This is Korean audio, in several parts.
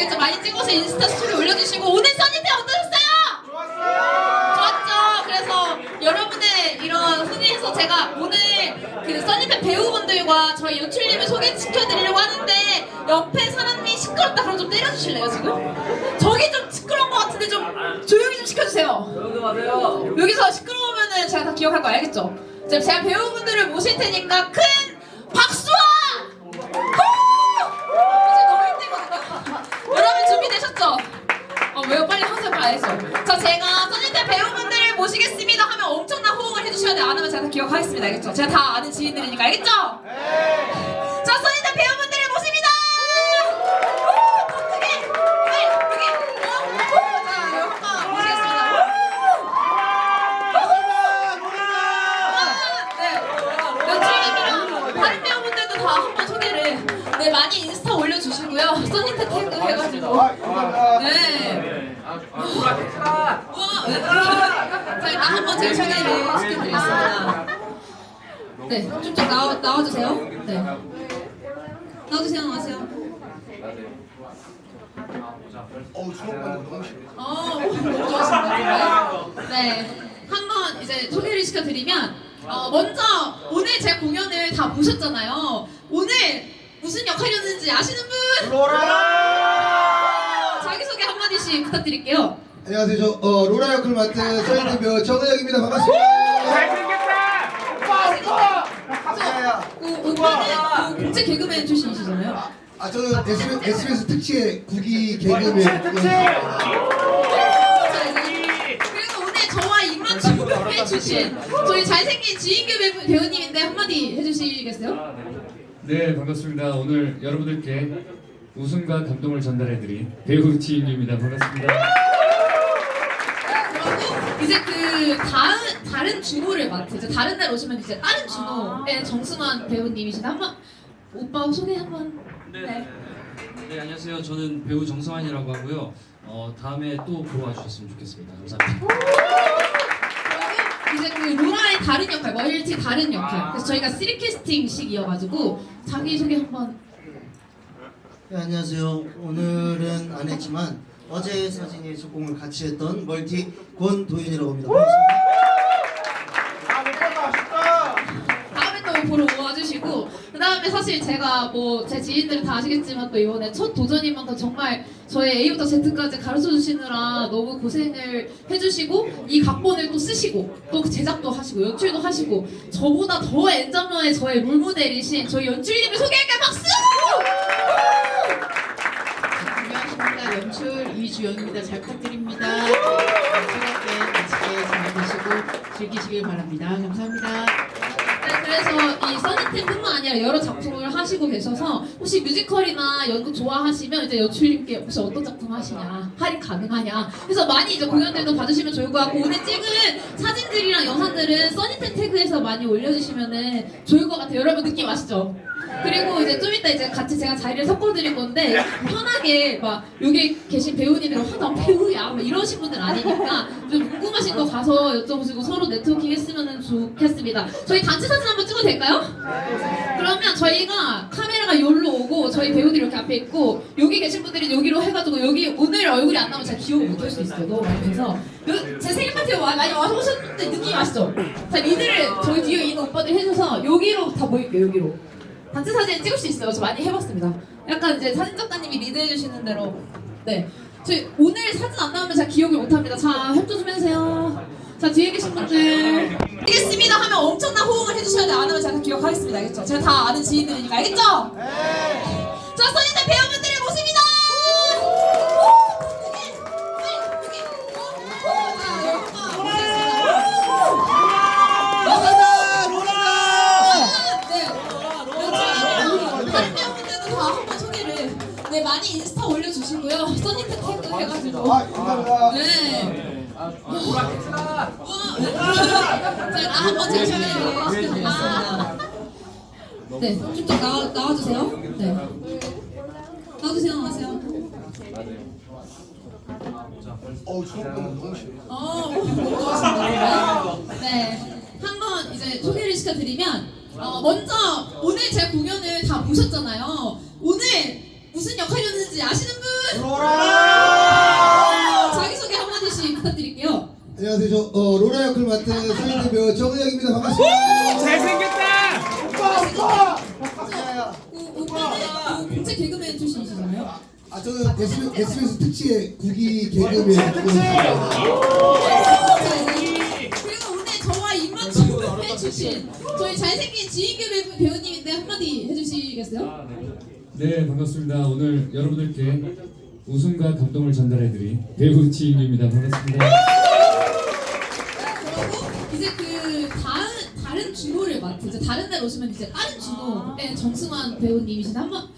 아시겠죠? 많이 찍어서 인스타 스토리 올려주시고 오늘 써니테 어떠셨어요? 좋았죠? 그래서 여러분의 이런 흔히해서 제가 오늘 그 써니테 배우분들과 저희 연출님을 소개시켜드리려고 하는데 옆에 사람이 시끄럽다 그럼 좀 때려주실래요 지금? 저기 좀 시끄러운 것 같은데 좀 조용히 좀 시켜주세요 맞아요. 여기서 시끄러우면은 제가 다 기억할 거 알겠죠? 제가 배우분들을 모실 테니까 큰 박수 빨리 해줘. 자 제가 써니테 배우분들을 모시겠습니다 하면 엄청난 호응을 해주셔야 돼요. 안 하면 제가 다 기억하겠습니다, 알겠죠? 제가 다 아는 지인들이니까 알겠죠? 자 써니테 배우분들을 모십니다. 호! 더 크게. 네, 여기. 어, 호! 자 여기 한번 모시겠습니다. 네. 연출님이랑 다른 배우분들도 다 한번 소개를 네 많이 인스타 올려주시고요 써니트 태그 해가지고 네 우와 네. 저희 다 한번 제 소개를 시켜드리겠습니다 네좀좀 나와, 나와주세요 네 나와주세요 나와주세요 어우 너무. 어, 좋으신가요? 네. 한번 이제 소개를 시켜드리면, 어, 먼저 오늘 제 공연을 다 보셨잖아요. 오늘 무슨 역할이었는지 아시는 분? 자기 한마디씩 부탁드릴게요. 안녕하세요. 저 어, 로라 역을 맡은 서인대 배우 정우혁입니다. 반갑습니다. 잘생겼다. 감사해요. 그, 오빠는 그 국제 개그맨 출신이시잖아요. 아 저는 SBS, SBS 특채 국기 개그맨. 자, 이제 그리고 오늘 저와 입맞춤 해주신 저희 잘생긴 지인규 배우- 배우님인데 한마디 해주시겠어요? 네 반갑습니다. 오늘 여러분들께 웃음과 감동을 전달해드린 배우 지인입니다. 반갑습니다. 그리고 이제 그 다른 다른 주모를 맡은 이제 다른 날 오시면 이제 다른 주모의 정승환 배우님이신데 한번 오빠 소개 한번 네. 네 안녕하세요. 저는 배우 정성환이라고 하고요. 어, 다음에 또 보러 와주셨으면 좋겠습니다. 감사합니다. 그리고 이제 그 로라의 다른 역할 멀티 다른 역할 그래서 저희가 쓰리 캐스팅식이어가지고 자기 소개 한번 네, 안녕하세요. 오늘은 안 했지만 어제 사진의 속공을 같이 했던 멀티 권도윤이라고 합니다. 또 보러 와주시고 그 다음에 사실 제가 뭐 제 지인들은 다 아시겠지만 또 이번에 첫 도전인 만큼 정말 저의 A부터 Z까지 가르쳐 주시느라 너무 고생을 해주시고 이 각본을 또 쓰시고 또 제작도 하시고 연출도 하시고 저보다 더 엔잡러의 저의 롤모델이신 저희 연출님을 소개할게요 박수! 연출 이주영입니다. 잘 부탁드립니다. 즐겁게 맛있게 잘 드시고 즐기시길 바랍니다. 감사합니다. 네, 그래서 이 써니팀뿐만 아니라 여러 작품을 하시고 계셔서 혹시 뮤지컬이나 연극 좋아하시면 이제 연출님께 혹시 어떤 작품 하시냐 할인 가능하냐 그래서 많이 이제 공연들도 봐주시면 좋을 것 같고 오늘 찍은 사진들이랑 영상들은 써니템 태그에서 많이 올려주시면은 좋을 것 같아요 여러분 느낌 아시죠? 그리고 이제 좀 이따 이제 같이 제가 자리를 섞어드릴 건데 편하게 막 여기 계신 배우님들 화나 배우야 막 이러신 분들 아니니까 좀 하신 거 가서 여쭤보시고 서로 네트워킹 했으면 좋겠습니다. 저희 단체 사진 한번 찍어도 될까요? 그러면 저희가 카메라가 여기로 오고 저희 배우들이 이렇게 앞에 있고 여기 계신 분들이 여기로 해가지고 여기 오늘 얼굴이 안 나오면 제가 기억을 못할 수 있어요. 너무 많이 돼서 요- 제 생일 파티에 와- 많이 와서 오셨는데 느낌 아시죠? 자 리드를 저희 뒤에 있는 오빠들이 해줘서 여기로 다 모일게요. 여기로. 단체 사진 찍을 수 있어요. 저 많이 해봤습니다. 약간 이제 사진 작가님이 리드해 주시는 대로. 네. 저희 오늘 사진 안 나오면 제가 기억을 못 합니다. 자, 협조 좀 해주세요. 자, 뒤에 계신 분들. 알겠습니다 하면 엄청난 호응을 해주셔야 돼요. 안 하면 제가 다 기억하겠습니다. 알겠죠? 제가 다 아는 지인들이니까. 알겠죠? 자, 써니대 배우분들을 모십니다! 해가지고 아 감사합니다. 네 text가. 우와 네. 제가 한번 제 소개를 시켜드리겠습니다 네좀 더 나와, 나와주세요 네 나와주세요 나와주세요 어우 주먹만 너무 싫어. 어, 너무 좋으신가요? 네. 한번 이제 소개를 시켜드리면, 어, 먼저 오늘 제 공연을 다 보셨잖아요. 오늘 무슨 역할이었는지 아시는 분? 자기 안녕하세요. 저 어, 로라 역을 맡은 서인대 배우 정우혁입니다. 반갑습니다. 잘생겼다. 그 오빠는 그 국제 개그맨 출신이시잖아요. 아 저는 SBS, SBS 특치의 국기 개그맨 직원입니다. 그리고 오늘 저와 입맞춤 팬 출신 저희 잘생긴 지인규 배우- 배우님인데 한마디 해주시겠어요? 네 반갑습니다. 오늘 여러분들께 웃음과 감동을 전달해드린 배우 지인입니다. 반갑습니다. 이제 그 다른 다른 주호를 맡은 이제 다른 날 오시면 이제 다른 주호의 정승환 배우님이신데 한번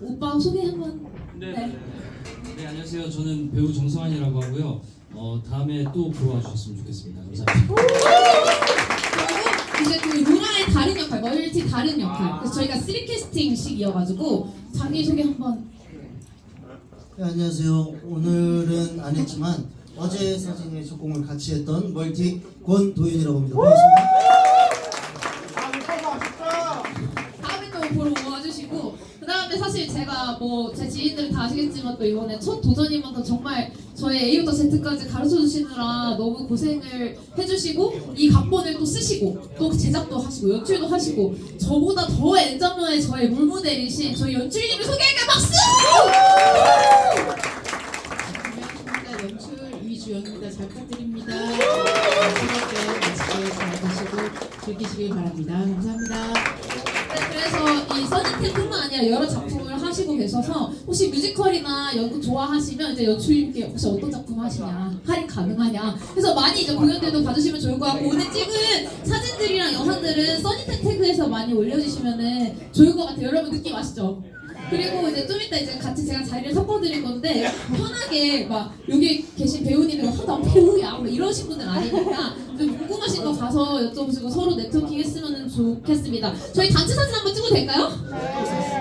오빠 소개 한번. 네. 네 안녕하세요. 저는 배우 정성환이라고 하고요. 어, 다음에 또 보러 와주셨으면 좋겠습니다. 감사합니다. 그리고 이제 그 로라의 다른 역할, 멀티 다른 역할. 그래서 저희가 쓰리 캐스팅식이어가지고 자기 소개 한번. 네, 안녕하세요. 오늘은 안 했지만 어제 사진에 적공을 같이 했던 멀티 권도윤이라고 합니다. 다음에 또 보러 와주시고 그 다음에 사실 제가 뭐 제 지인들은 다 아시겠지만 또 이번에 첫 도전이면서 정말 저의 A부터 Z까지 가르쳐 주시느라 너무 고생을 해주시고 이 각본을 또 쓰시고 또 제작도 하시고 연출도 하시고 저보다 더 엔잡러의 저의 롤모델이신 저희 연출님을 소개할게요 박수! 안녕하십니까 이주영입니다. 잘 부탁드립니다. 즐겁게 맛있게 잘 드시고 즐기시길 바랍니다. 감사합니다. 네, 그래서 이 써니텐뿐만 아니라 여러 작품을 하시고 계셔서 혹시 뮤지컬이나 연극 좋아하시면 이제 연출님께 혹시 어떤 작품 하시냐 할인 가능하냐 그래서 많이 이제 공연들도 봐주시면 좋을 것 같고 오늘 찍은 사진들이랑 영상들은 써니텐 태그에서 많이 올려주시면은 좋을 것 같아요 여러분 느낌 아시죠? 그리고 이제 좀 이따 이제 같이 제가 자리를 섞어드릴 건데 편하게 막 여기 계신 배우님들 하다 배우야 뭐 이러신 분들 아니니까 좀 궁금하신 거 가서 여쭤보시고 서로 네트워킹 했으면 좋겠습니다. 저희 단체 사진 한번 찍어도 될까요?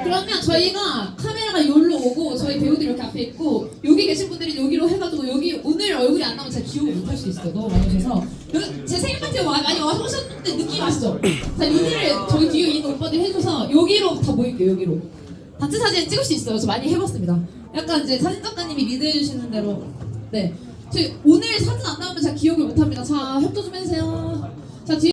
그러면 저희가 카메라가 여기로 오고 저희 배우들이 이렇게 앞에 있고 여기 계신 분들이 여기로 해가지고 여기 오늘 얼굴이 안 나오면 제가 기억을 못할 수 있어요. 너무 많이 오셔서 여기 제 생일 파티에 와- 많이 와서 오셨는데 느낌 아시죠? 자 여기를 저희 뒤에 있는 오빠들이 해줘서 여기로 다 모일게요. 여기로. 단체 사진 찍을 수 있어요. 저 많이 해봤습니다. 약간 이제 사진 작가님이 리드해 주시는 대로. 네. 저희 오늘 사진 안 나오면 제가 기억을 못 합니다. 자, 협조 좀 해주세요. 자, 뒤에.